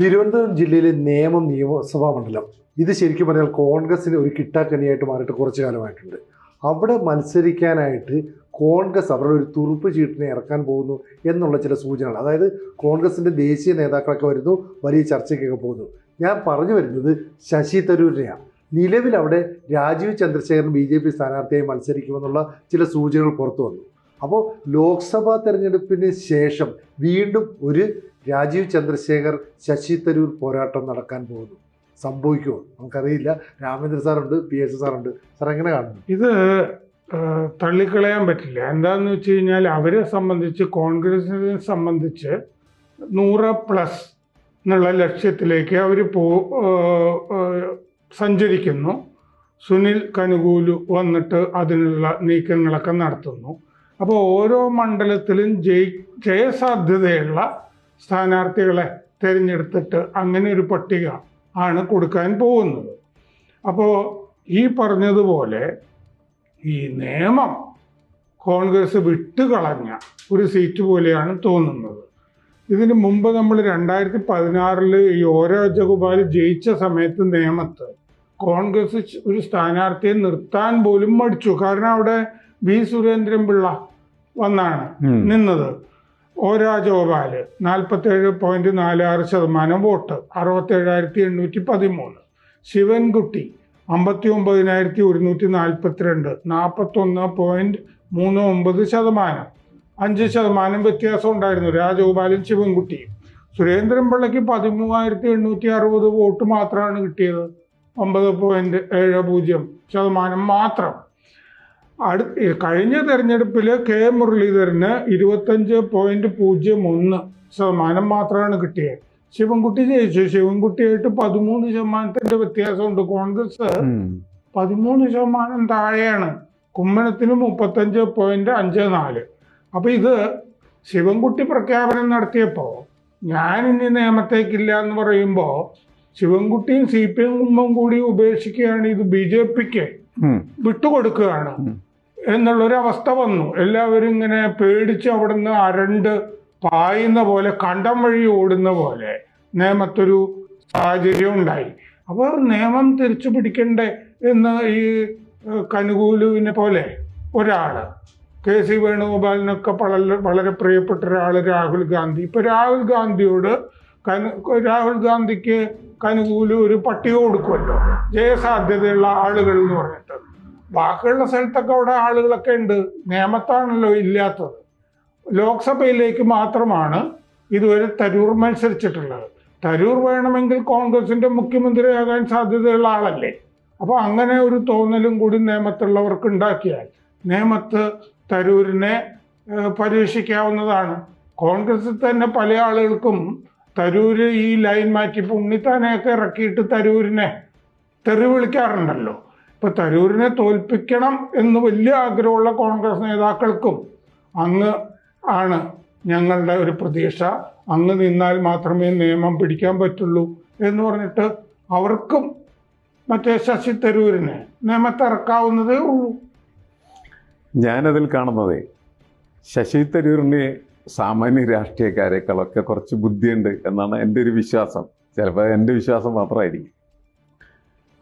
തിരുവനന്തപുരം ജില്ലയിലെ നേമം നിയമസഭാ മണ്ഡലം. ഇത് ശരിക്കും പറഞ്ഞാൽ കോൺഗ്രസിന് ഒരു കിട്ടാക്കനിയായിട്ട് മാറിയിട്ട് കുറച്ചു കാലമായിട്ടുണ്ട്. അവിടെ മത്സരിക്കാനായിട്ട് കോൺഗ്രസ് അവരുടെ ഒരു തുറുപ്പ് ചീട്ടിനെ ഇറക്കാൻ പോകുന്നു എന്നുള്ള ചില സൂചനകൾ. അതായത് കോൺഗ്രസിന്റെ ദേശീയ നേതാക്കളൊക്കെ വരുന്നു വലിയ ചർച്ചയ്ക്കൊക്കെ പോകുന്നു. ഞാൻ പറഞ്ഞു വരുന്നത് ശശി തരൂരിനെയാണ്. നിലവിൽ അവിടെ Rajeev Chandrasekharan B J P സ്ഥാനാർത്ഥിയായി മത്സരിക്കുമെന്നുള്ള ചില സൂചനകൾ പുറത്തു വന്നു. അപ്പോൾ ലോക്സഭാ തെരഞ്ഞെടുപ്പിന് ശേഷം വീണ്ടും ഒരു രാജീവ് ചന്ദ്രശേഖർ ശശി തരൂർ പോരാട്ടം നടക്കാൻ പോകുന്നു. സംഭവിക്കുമോ? നമുക്കറിയില്ല. രാമേന്ദ്ര സാറുണ്ട് പി എസ് സാറുണ്ട്. സാർ എങ്ങനെ കാണുന്നു? ഇത് തള്ളിക്കളയാൻ പറ്റില്ല. എന്താന്ന് വെച്ച് കഴിഞ്ഞാൽ അവരെ സംബന്ധിച്ച് കോൺഗ്രസിനെ സംബന്ധിച്ച് നൂറ് പ്ലസ് എന്നുള്ള ലക്ഷ്യത്തിലേക്ക് അവർ പോ സഞ്ചരിക്കുന്നു. സുനിൽ കനുകൂലു വന്നിട്ട് അതിനുള്ള നീക്കങ്ങളൊക്കെ നടത്തുന്നു. അപ്പോൾ ഓരോ മണ്ഡലത്തിലും ജയി ജയസാധ്യതയുള്ള സ്ഥാനാർത്ഥികളെ തിരഞ്ഞെടുത്തിട്ട് അങ്ങനെ ഒരു പട്ടിക ആണ് കൊടുക്കാൻ പോകുന്നത്. അപ്പോൾ ഈ പറഞ്ഞതുപോലെ ഈ നിയമം കോൺഗ്രസ് വിട്ടുകളഞ്ഞ ഒരു സീറ്റ് പോലെയാണ് തോന്നുന്നത്. ഇതിന് മുമ്പ് നമ്മൾ രണ്ടായിരത്തി പതിനാറിൽ ഈ ഓ രാജഗോപാൽ ജയിച്ച സമയത്ത് നിയമത്ത് കോൺഗ്രസ് ഒരു സ്ഥാനാർത്ഥിയെ നിർത്താൻ പോലും മടിച്ചു. കാരണം അവിടെ വി സുരേന്ദ്രൻ പിള്ള വന്നാണ് നിന്നത്. ഒ രാജഗോപാൽ നാൽപ്പത്തേഴ് പോയിന്റ് നാല് ആറ് ശതമാനം വോട്ട് അറുപത്തേഴായിരത്തി എണ്ണൂറ്റി പതിമൂന്ന്. ശിവൻകുട്ടി അമ്പത്തി ഒമ്പതിനായിരത്തി ഒരുന്നൂറ്റി നാൽപ്പത്തിരണ്ട് നാൽപ്പത്തൊന്ന് പോയിന്റ് മൂന്ന് ഒമ്പത് ശതമാനം. അഞ്ച് ശതമാനം വ്യത്യാസം ഉണ്ടായിരുന്നു രാജഗോപാലും ശിവൻകുട്ടിയും. സുരേന്ദ്രൻ പിള്ളയ്ക്ക് പതിമൂവായിരത്തി എണ്ണൂറ്റി അറുപത് വോട്ട് മാത്രമാണ് കിട്ടിയത്. ഒമ്പത് പോയിന്റ് ഏഴ് പൂജ്യം ശതമാനം മാത്രം. അടു കഴിഞ്ഞ തെരഞ്ഞെടുപ്പിൽ കെ മുരളീധരന് ഇരുപത്തഞ്ച് പോയിന്റ് പൂജ്യം ഒന്ന് ശതമാനം മാത്രമാണ് കിട്ടിയത്. ശിവൻകുട്ടി ജയിച്ചു. ശിവൻകുട്ടിയായിട്ട് പതിമൂന്ന് ശതമാനത്തിന്റെ വ്യത്യാസമുണ്ട്. കോൺഗ്രസ് പതിമൂന്ന് ശതമാനം താഴെയാണ്. കുമ്മനത്തിന് മുപ്പത്തഞ്ച് പോയിന്റ് അഞ്ച് നാല്. അപ്പൊ ഇത് ശിവൻകുട്ടി പ്രഖ്യാപനം നടത്തിയപ്പോൾ ഞാൻ ഇനി നിയമത്തേക്കില്ല എന്ന് പറയുമ്പോൾ ശിവൻകുട്ടിയും സി പി എമ്മും കൂടി ഉപേക്ഷിക്കുകയാണ് ഇത് ബി ജെ പിക്ക് വിട്ടുകൊടുക്കുകയാണ്. എന്നുള്ളൊരവസ്ഥ വന്നു. എല്ലാവരും ഇങ്ങനെ പേടിച്ച് അവിടുന്ന് അരണ്ട് പായുന്ന പോലെ കണ്ടം വഴി ഓടുന്ന പോലെ നിയമത്തൊരു സാഹചര്യം ഉണ്ടായി. അപ്പോൾ നിയമം തിരിച്ചു പിടിക്കണ്ടേ എന്ന് ഈ കനുകൂലുവിനെ പോലെ ഒരാൾ കെ സി വേണുഗോപാലിനൊക്കെ വളരെ വളരെ പ്രിയപ്പെട്ട ഒരാൾ രാഹുൽ ഗാന്ധി. ഇപ്പം രാഹുൽ ഗാന്ധിയോട് കനു രാഹുൽ ഗാന്ധിക്ക് കനുകൂലു ഒരു പട്ടിക കൊടുക്കുമല്ലോ. ജയസാധ്യതയുള്ള ആളുകൾ എന്ന് പറഞ്ഞിട്ട്. ബാക്കിയുള്ള സ്ഥലത്തൊക്കെ അവിടെ ആളുകളൊക്കെ ഉണ്ട്. നിയമത്താണല്ലോ ഇല്ലാത്തത്. ലോക്സഭയിലേക്ക് മാത്രമാണ് ഇതുവരെ തരൂർ മത്സരിച്ചിട്ടുള്ളത്. തരൂർ വേണമെങ്കിൽ കോൺഗ്രസിന്റെ മുഖ്യമന്ത്രിയാകാൻ സാധ്യതയുള്ള ആളല്ലേ? അപ്പോൾ അങ്ങനെ ഒരു തോന്നലും കൂടി നിയമത്തുള്ളവർക്ക് ഉണ്ടാക്കിയാൽ നിയമത്ത് തരൂരിനെ പരീക്ഷിക്കാവുന്നതാണ്. കോൺഗ്രസിൽ തന്നെ പല ആളുകൾക്കും തരൂർ ഈ ലൈൻ മാറ്റി ഉണ്ണിത്താനെയൊക്കെ ഇറക്കിയിട്ട് തരൂരിനെ തെറി വിളിക്കാറുണ്ടല്ലോ. ഇപ്പൊ തരൂരിനെ തോൽപ്പിക്കണം എന്ന് വലിയ ആഗ്രഹമുള്ള കോൺഗ്രസ് നേതാക്കൾക്കും അങ്ങ് ആണ് ഞങ്ങളുടെ ഒരു പ്രതീക്ഷ. അങ്ങ് നിന്നാൽ മാത്രമേ നിയമം പിടിക്കാൻ പറ്റുള്ളൂ എന്ന് പറഞ്ഞിട്ട് അവർക്കും മറ്റേ ശശി തരൂരിനെ നിയമത്തിറക്കാവുന്നതേ ഉള്ളൂ. ഞാനതിൽ കാണുന്നത് ശശി തരൂരിന് സാമാന്യ രാഷ്ട്രീയക്കാരെക്കാളൊക്കെ കുറച്ച് ബുദ്ധിയുണ്ട് എന്നാണ് എന്റെ ഒരു വിശ്വാസം. ചിലപ്പോൾ എന്റെ വിശ്വാസം മാത്രമായിരിക്കും.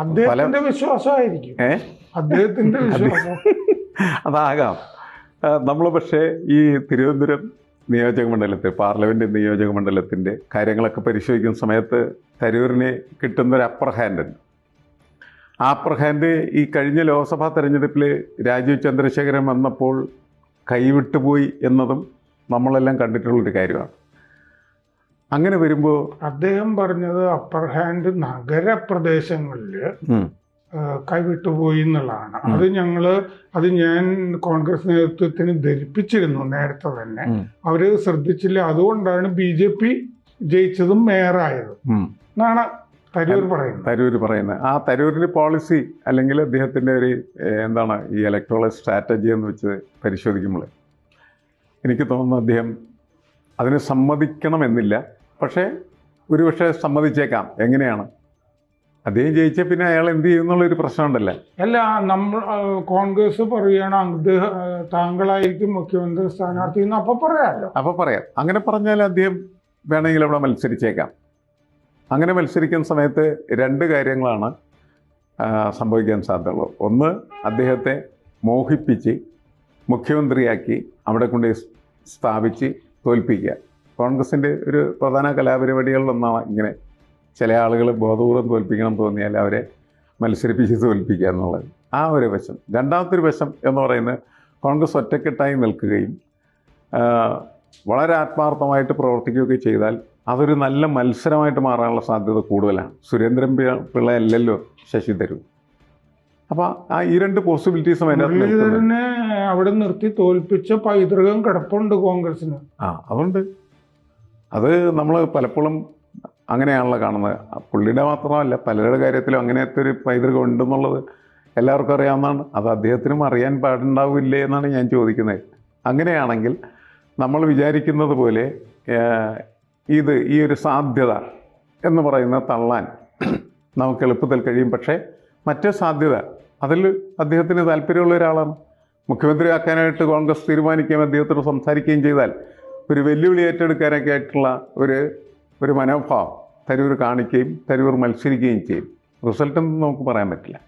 അദ്ദേഹത്തിന്റെ വിശ്വാസമായിരിക്കും. അദ്ദേഹത്തിന്റെ വിശ്വാസം. അതാകാം. നമ്മൾ പക്ഷേ ഈ തിരുവനന്തപുരം നിയോജക മണ്ഡലത്തിൽ പാർലമെന്റ് നിയോജക മണ്ഡലത്തിന്റെ കാര്യങ്ങളൊക്കെ പരിശോധിക്കുന്ന സമയത്ത് തരൂരിന് കിട്ടുന്ന ഒരു അപ്പർ ഹാൻഡ് ഉണ്ട്. ആ അപ്പർ ഹാൻഡ് ഈ കഴിഞ്ഞ ലോക്സഭാ തെരഞ്ഞെടുപ്പിൽ രാജീവ് ചന്ദ്രശേഖരൻ വന്നപ്പോൾ കൈവിട്ടുപോയി എന്നതും നമ്മളെല്ലാം കണ്ടിട്ടുള്ളൊരു കാര്യമാണ്. അങ്ങനെ വരുമ്പോൾ അദ്ദേഹം പറഞ്ഞത് അപ്പർ ഹാൻഡ് നഗരപ്രദേശങ്ങളിൽ കൈവിട്ടുപോയി എന്നുള്ളതാണ്. അത് ഞങ്ങൾ അത് ഞാൻ കോൺഗ്രസ് നേതൃത്വത്തിന് ധരിപ്പിച്ചിരുന്നു നേരത്തെ തന്നെ. അവർ ശ്രദ്ധിച്ചില്ല. അതുകൊണ്ടാണ് ബി ജെ പി ജയിച്ചതും മേയറായതും. എന്നാണ് തരൂർ പറയുന്നത്. തരൂർ പറയുന്നത്. ആ തരൂരിന്റെ പോളിസി അല്ലെങ്കിൽ അദ്ദേഹത്തിന്റെ ഒരു എന്താണ് ഈ ഇലക്ട്രോള സ്ട്രാറ്റജി എന്ന് വെച്ച് പരിശോധിക്കുമ്പോൾ എനിക്ക് തോന്നുന്നു അദ്ദേഹം അതിനെ സമ്മതിക്കണമെന്നില്ല. പക്ഷേ ഒരുപക്ഷെ സമ്മതിച്ചേക്കാം. എങ്ങനെയാണ്? അദ്ദേഹം ജയിച്ച പിന്നെ അയാൾ എന്ത് ചെയ്യും എന്നുള്ളൊരു പ്രശ്നമുണ്ടല്ലേ? അല്ല നമ്മൾ കോൺഗ്രസ് പറയുകയാണ് അദ്ദേഹം താങ്കളായിരിക്കും മുഖ്യമന്ത്രി സ്ഥാനാർത്ഥി എന്ന് അപ്പൊ പറയാമല്ലോ അപ്പോൾ പറയാം. അങ്ങനെ പറഞ്ഞാൽ അദ്ദേഹം വേണമെങ്കിൽ അവിടെ മത്സരിച്ചേക്കാം. അങ്ങനെ മത്സരിക്കുന്ന സമയത്ത് രണ്ട് കാര്യങ്ങളാണ് സംഭവിക്കാൻ സാധ്യതയുള്ളത്. ഒന്ന് അദ്ദേഹത്തെ മോഹിപ്പിച്ച് മുഖ്യമന്ത്രിയാക്കി അവിടെ കൊണ്ട് സ്ഥാപിച്ച് തോൽപ്പിക്കുക. കോൺഗ്രസിന്റെ ഒരു പ്രധാന കലാപരിപാടികളിലൊന്നാണ് ഇങ്ങനെ ചില ആളുകൾ ബോധപൂർവം തോൽപ്പിക്കണം തോന്നിയാൽ അവരെ മത്സരിപ്പിച്ച് തോൽപ്പിക്കുക എന്നുള്ളത്. ആ ഒരു വശം. രണ്ടാമത്തെ ഒരു വശം എന്ന് പറയുന്നത് കോൺഗ്രസ് ഒറ്റക്കെട്ടായി നിൽക്കുകയും വളരെ ആത്മാർത്ഥമായിട്ട് പ്രവർത്തിക്കുകയൊക്കെ ചെയ്താൽ അതൊരു നല്ല മത്സരമായിട്ട് മാറാനുള്ള സാധ്യത കൂടുതലാണ്. സുരേന്ദ്രൻ പിള്ള അല്ലല്ലോ ശശി തരൂർ. അപ്പോൾ ആ ഈ രണ്ട് പോസിബിലിറ്റീസും അതിനകത്ത് അവിടെ നിർത്തി തോൽപ്പിച്ച പൈതൃകം കിടപ്പുണ്ട് കോൺഗ്രസിന് ആ അതുണ്ട്. അത് നമ്മൾ പലപ്പോഴും അങ്ങനെയാണല്ലോ കാണുന്നത്. പുള്ളിയുടെ മാത്രമല്ല പലരുടെ കാര്യത്തിലും അങ്ങനത്തെ ഒരു പൈതൃകം ഉണ്ടെന്നുള്ളത് എല്ലാവർക്കും അറിയാവുന്നതാണ്. അത് അദ്ദേഹത്തിനും അറിയാൻ പാടുണ്ടാവില്ലേ എന്നാണ് ഞാൻ ചോദിക്കുന്നത്. അങ്ങനെയാണെങ്കിൽ നമ്മൾ വിചാരിക്കുന്നത് പോലെ ഇത് ഈ ഒരു സാധ്യത എന്ന് പറയുന്ന തള്ളാൻ നമുക്ക് എളുപ്പത്തിൽ കഴിയും. പക്ഷേ മറ്റേ സാധ്യത അതിൽ അദ്ദേഹത്തിന് താല്പര്യമുള്ള ഒരാളാണ്. മുഖ്യമന്ത്രിയാക്കാനായിട്ട് കോൺഗ്രസ് തീരുമാനിക്കുകയും അദ്ദേഹത്തോട് സംസാരിക്കുകയും ചെയ്താൽ ഒരു വെല്ലുവിളി ഏറ്റെടുക്കാനൊക്കെ ആയിട്ടുള്ള ഒരു ഒരു മനോഭാവം തരൂർ കാണിക്കുകയും തരൂർ മത്സരിക്കുകയും ചെയ്യും. റിസൾട്ട് ഒന്നും നമുക്ക് പറയാൻ പറ്റില്ല.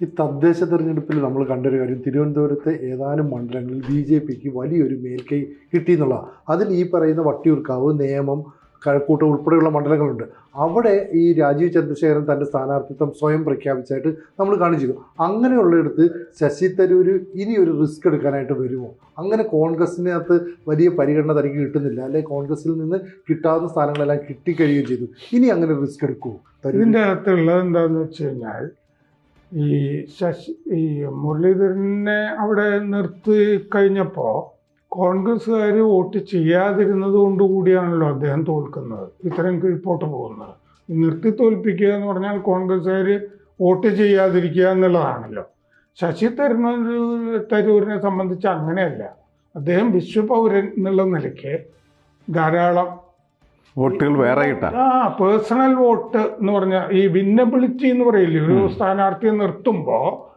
ഈ തദ്ദേശ തെരഞ്ഞെടുപ്പിൽ നമ്മൾ കണ്ടൊരു കാര്യം. തിരുവനന്തപുരത്തെ ഏതാനും മണ്ഡലങ്ങളിൽ ബി ജെ പിക്ക് വലിയൊരു മേൽക്കൈ കിട്ടി എന്നുള്ളതാണ് അതിൽ ഈ പറയുന്ന വട്ടിയൂർക്കാവ് നേമം കഴക്കൂട്ടം ഉൾപ്പെടെയുള്ള മണ്ഡലങ്ങളുണ്ട്. അവിടെ ഈ രാജീവ് ചന്ദ്രശേഖരൻ തന്റെ സ്ഥാനാർത്ഥിത്വം സ്വയം പ്രഖ്യാപിച്ചായിട്ട് നമ്മൾ കാണിച്ചു അങ്ങനെയുള്ളിടത്ത് ശശി തരൂർ ഇനി ഒരു റിസ്ക് എടുക്കാനായിട്ട് വരുമോ? അങ്ങനെ കോൺഗ്രസിനകത്ത് വലിയ പരിഗണന തനിക്ക് കിട്ടുന്നില്ല. അല്ലെ കോൺഗ്രസിൽ നിന്ന് കിട്ടാവുന്ന സ്ഥാനങ്ങളെല്ലാം കിട്ടിക്കഴിയുകയും ചെയ്തു. ഇനി അങ്ങനെ റിസ്ക് എടുക്കുമോ ഇതിന്റെ അകത്തുള്ളത് എന്താന്ന് വെച്ച് കഴിഞ്ഞാൽ ഈ ശശി ഈ മുരളീധരനെ അവിടെ നിർത്തി കഴിഞ്ഞപ്പോൾ കോൺഗ്രസ്സുകാർ വോട്ട് ചെയ്യാതിരുന്നത് കൊണ്ട് കൂടിയാണല്ലോ അദ്ദേഹം തോൽക്കുന്നത്. ഇത്രയും കീഴ്പോട്ട് പോകുന്നത്. നിർത്തി തോൽപ്പിക്കുക എന്ന് പറഞ്ഞാൽ കോൺഗ്രസ്സുകാർ വോട്ട് ചെയ്യാതിരിക്കുക എന്നുള്ളതാണല്ലോ. ശശി തരൂർ തരൂരിനെ സംബന്ധിച്ച് അങ്ങനെയല്ല. അദ്ദേഹം വിശ്വപൗരൻ എന്നുള്ള നിലയ്ക്ക് ധാരാളം വോട്ടുകൾ വേറെ കിട്ടാം. ആ പേഴ്സണൽ വോട്ട് എന്ന് പറഞ്ഞാൽ ഈ വിന്നബിലിറ്റി എന്ന് പറയില്ലേ? ഒരു സ്ഥാനാർത്ഥിയെ നിർത്തുമ്പോൾ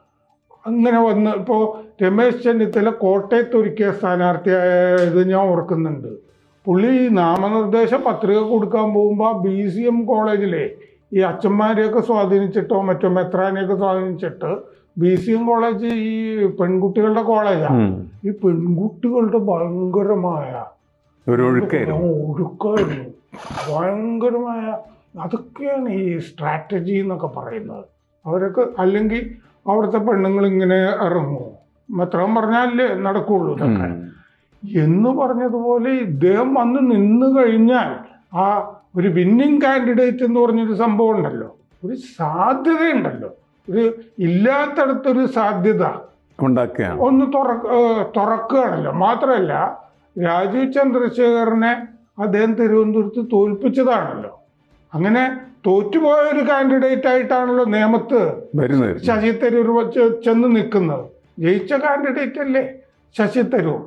അങ്ങനെ വന്ന് ഇപ്പോൾ രമേശ് ചെന്നിത്തല കോട്ടയത്ത് ഒരുക്കിയ സ്ഥാനാർത്ഥിയായത് ഞാൻ ഓർക്കുന്നുണ്ട്. പുള്ളി നാമനിർദ്ദേശ പത്രിക കൊടുക്കാൻ പോകുമ്പോൾ ബി സി എം കോളേജിലെ ഈ അച്ഛന്മാരെയൊക്കെ സ്വാധീനിച്ചിട്ടോ മറ്റോ മെത്രാനെയൊക്കെ സ്വാധീനിച്ചിട്ട് ബി സി എം കോളേജ് ഈ പെൺകുട്ടികളുടെ കോളേജാണ് ഈ പെൺകുട്ടികളുടെ ഭയങ്കരമായ ഒഴുക്കായിരുന്നു. ഭയങ്കരമായ അതൊക്കെയാണ് ഈ സ്ട്രാറ്റജി എന്നൊക്കെ പറയുന്നത്. അവരൊക്കെ അല്ലെങ്കിൽ അവിടുത്തെ പെണ്ണുങ്ങൾ ഇങ്ങനെ ഇറങ്ങുമോ മാത്രം പറഞ്ഞാലേ നടക്കുള്ളൂ ഇതൊക്കെ. എന്ന് പറഞ്ഞതുപോലെ ഇദ്ദേഹം വന്ന് നിന്ന് കഴിഞ്ഞാൽ ആ ഒരു വിന്നിങ് കാൻഡിഡേറ്റ് എന്ന് പറഞ്ഞൊരു സംഭവം ഉണ്ടല്ലോ. ഒരു സാധ്യതയുണ്ടല്ലോ. ഒരു ഇല്ലാത്തടത്തൊരു സാധ്യത. ഉണ്ടാക്കുകയാണ് ഒന്ന് തുറക്ക തുറക്കുകയാണല്ലോ. മാത്രമല്ല രാജീവ് ചന്ദ്രശേഖരനെ അദ്ദേഹം തിരുവനന്തപുരത്ത് തോൽപ്പിച്ചതാണല്ലോ. അങ്ങനെ തോറ്റുപോയ ഒരു കാൻഡിഡേറ്റ് ആയിട്ടാണല്ലോ നിയമത്ത് വരുന്നത്. ശശി തരൂർ വച്ച് ചെന്ന് നിൽക്കുന്നത്. ജയിച്ച കാൻഡിഡേറ്റ് അല്ലേ ശശി തരൂർ.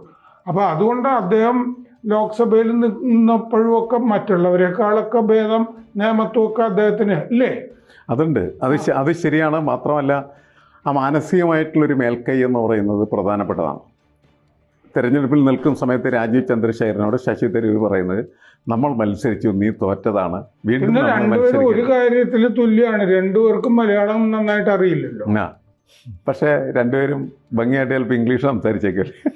അപ്പൊ അതുകൊണ്ട് അദ്ദേഹം ലോക്സഭയിൽ നിന്നപ്പോഴും ഒക്കെ മറ്റുള്ളവരെക്കാളൊക്കെ ഭേദം നിയമത്വമൊക്കെ അദ്ദേഹത്തിന് അല്ലേ? അതുണ്ട്. അത് അത് ശരിയാണ്. മാത്രമല്ല ആ മാനസികമായിട്ടുള്ളൊരു മേൽക്കൈ എന്ന് പറയുന്നത് പ്രധാനപ്പെട്ടതാണ്. തെരഞ്ഞെടുപ്പിൽ നിൽക്കുന്ന സമയത്ത് രാജീവ് ചന്ദ്രശേഖരനോട് ശശി തരൂർ പറയുന്നത് നമ്മൾ മത്സരിച്ചു നീ തോറ്റതാണ്. വീണ്ടും ഒരു കാര്യത്തിൽ തുല്യമാണ് രണ്ടുപേർക്കും മലയാളം നന്നായിട്ട് അറിയില്ലല്ലോ. ആ. പക്ഷേ രണ്ടുപേരും ഭംഗിയായിട്ട് ചിലപ്പോൾ ഇംഗ്ലീഷ് സംസാരിച്ചേക്കല്ലേ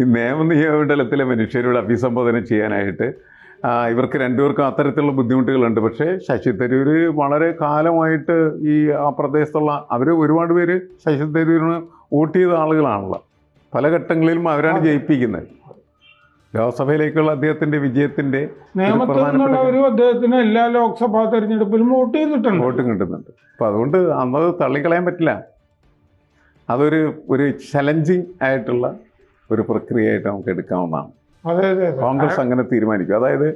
ഈ നിയമനിയമമണ്ഡലത്തിലെ മനുഷ്യരോട് അഭിസംബോധന ചെയ്യാനായിട്ട് ഇവർക്ക് രണ്ടുപേർക്കും അത്തരത്തിലുള്ള ബുദ്ധിമുട്ടുകളുണ്ട്. പക്ഷേ ശശി തരൂർ വളരെ കാലമായിട്ട് ഈ ആ പ്രദേശത്തുള്ള അവർ ഒരുപാട് പേര് ശശി തരൂരിന് വോട്ട് ചെയ്ത ആളുകളാണല്ലോ. പല ഘട്ടങ്ങളിലും അവരാണ് ജയിപ്പിക്കുന്നത്. ലോക്സഭയിലേക്കുള്ള അദ്ദേഹത്തിന്റെ വിജയത്തിന്റെ അദ്ദേഹത്തിന് എല്ലാ ലോക്സഭാ തെരഞ്ഞെടുപ്പിലും വോട്ട് ചെയ്തിട്ടുണ്ട്. വോട്ടും കിട്ടുന്നുണ്ട്. അപ്പോൾ അതുകൊണ്ട് അന്നത് തള്ളിക്കളയാൻ പറ്റില്ല. അതൊരു ഒരു ചലഞ്ചിങ് ആയിട്ടുള്ള ഒരു പ്രക്രിയയായിട്ട് നമുക്ക് എടുക്കാവുന്നതാണ്. കോൺഗ്രസ് അങ്ങനെ തീരുമാനിക്കും. അതായത്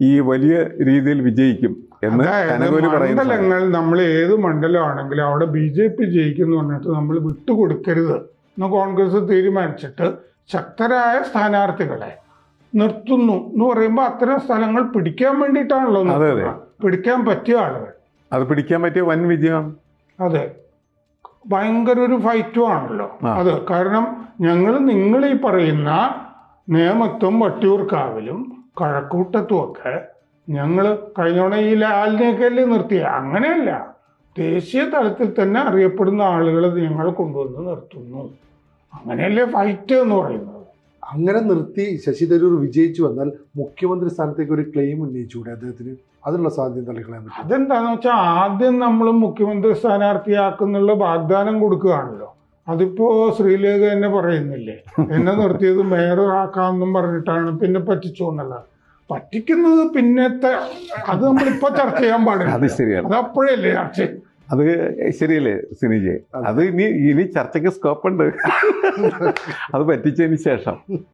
ഈ വലിയ രീതിയിൽ വിജയിക്കും എന്ന് മണ്ഡലങ്ങൾ നമ്മൾ ഏത് മണ്ഡലമാണെങ്കിലും അവിടെ ബി ജെ പി ജയിക്കുന്നു പറഞ്ഞിട്ട് നമ്മൾ വിട്ടുകൊടുക്കരുത്. എന്ന് കോൺഗ്രസ് തീരുമാനിച്ചിട്ട് ശക്തരായ സ്ഥാനാർത്ഥികളെ നിർത്തുന്നു എന്ന് പറയുമ്പോൾ അത്തരം സ്ഥലങ്ങൾ പിടിക്കാൻ വേണ്ടിയിട്ടാണല്ലോ. പിടിക്കാൻ പറ്റിയ ആളുകൾ. അത് പിടിക്കാൻ പറ്റിയ വൻ വിജയം. അതെ. ഭയങ്കര ഒരു ഫൈറ്റും ആണല്ലോ. അത് കാരണം ഞങ്ങൾ നിങ്ങൾ ഈ പറയുന്ന നേമത്തും വട്ടിയൂർക്കാവിലും കഴക്കൂട്ടത്തും ഒക്കെ ഞങ്ങൾ കഴിഞ്ഞോണ ഈ ലാലിനെയൊക്കെയല്ലേ നിർത്തിയ. അങ്ങനെയല്ല. ദേശീയ തലത്തിൽ തന്നെ അറിയപ്പെടുന്ന ആളുകളെ ഞങ്ങൾ കൊണ്ടുവന്ന് നിർത്തുന്നു. അങ്ങനെയല്ലേ ഫൈറ്റ് എന്ന് പറയുന്നത്? അങ്ങനെ നിർത്തി ശശി തരൂർ വിജയിച്ചു വന്നാൽ മുഖ്യമന്ത്രി സ്ഥാനത്തേക്ക് ഒരു ക്ലെയിം ഉന്നയിച്ചുകൂടെ അദ്ദേഹത്തിന്? അതിനുള്ള സാധ്യത തള്ളിക്കളയാൻ പറ്റും അതെന്താണെന്ന് വെച്ചാൽ ആദ്യം നമ്മൾ മുഖ്യമന്ത്രി സ്ഥാനാർത്ഥിയാക്കുന്നുള്ള വാഗ്ദാനം കൊടുക്കുകയാണല്ലോ. അതിപ്പോ ശ്രീലേഖ എന്നെ പറയുന്നില്ലേ? എന്നെ നിർത്തിയത് മേയർ ആക്കാമെന്നും പറഞ്ഞിട്ടാണ് പിന്നെ പറ്റിച്ചു എന്നുള്ളത് പറ്റിക്കുന്നത് പിന്നത്തെ അത് നമ്മളിപ്പോ ചർച്ച ചെയ്യാൻ അത് പാടില്ല ശരിയാണ്. അത് അപ്പോഴല്ലേ ചർച്ച ചെയ്യ- അത് ശരിയല്ലേ സിനിജെ അത്. ഇനി ഇനി ചർച്ചയ്ക്ക് സ്കോപ്പ് ഉണ്ട്. അത് പറ്റിച്ചതിന് ശേഷം.